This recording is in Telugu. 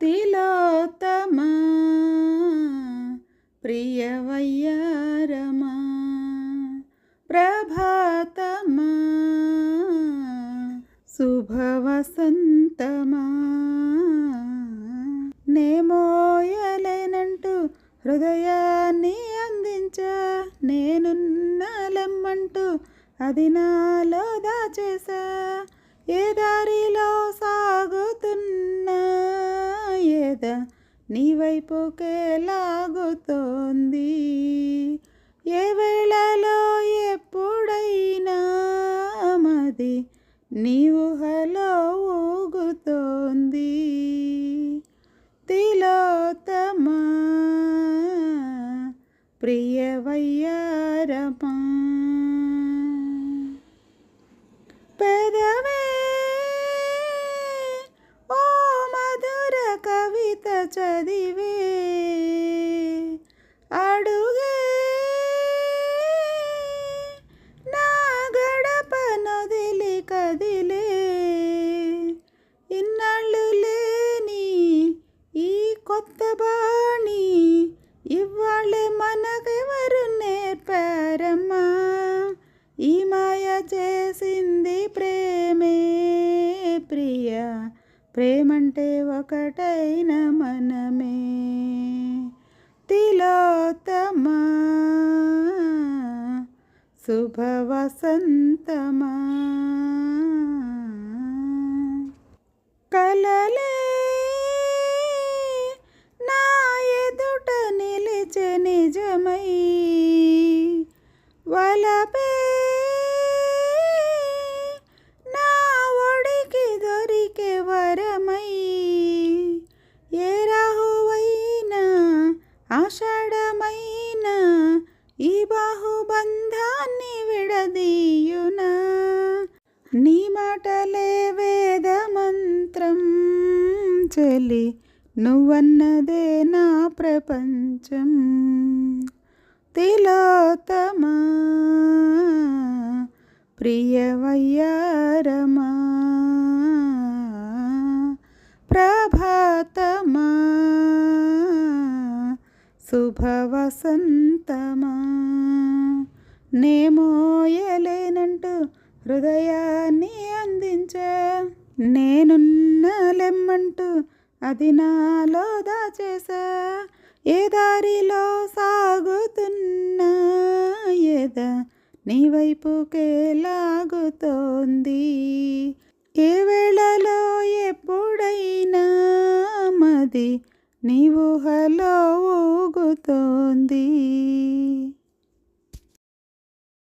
తిలోతమా ప్రియవయ్యారమా? ప్రభాతమా? శుభవసంతమా? నేమోయలేనంటూ హృదయాన్ని అందించా నేనున్నాలెమ్మంటూ అది నాలో దాచేసా. ఏ దారిలో సాగుతున్నా ఏద నీ వైపుకే లాగుతోంది. ఏ వేళలో ఎప్పుడైనా మది నీ ఊహలో ఊగుతోంది. తిలోతమా ప్రియవయ్యారమా. చదివే అడుగే నా గడప నదిలి కదిలే ఇన్నాళ్ళు లేని ఈ కొత్త బాణి ఇవాళే మనకెవరు నేర్పారమ్మా? ఈ మాయ చేసింది ప్రేమే ప్రియ. ప్రేమంటే ఒకటైన మనమే. తిలోతమా శుభవసంతమా? కలలే నా ఎదుట నిలిచే నిజమై వలపే ఆషాఢమైన ఈ బాహుబంధాన్ని విడదీయునా? నీ మాటలే వేద మంత్రం చెలి నువ్వన్నదే నా ప్రపంచం. తిలోతమా ప్రియవయ్యారమా? శుభవసంతమా. నేమోయలేనంటూ హృదయాన్ని అందించా. నేనున్నాలెమ్మంటూ అది నాలో దాచేసా. ఏ దారిలో సాగుతున్నా ఏద నీ వైపుకే లాగుతోంది. ఏ వేళలో ఎప్పుడైనా మది నీ ఊహలో అవుతోంది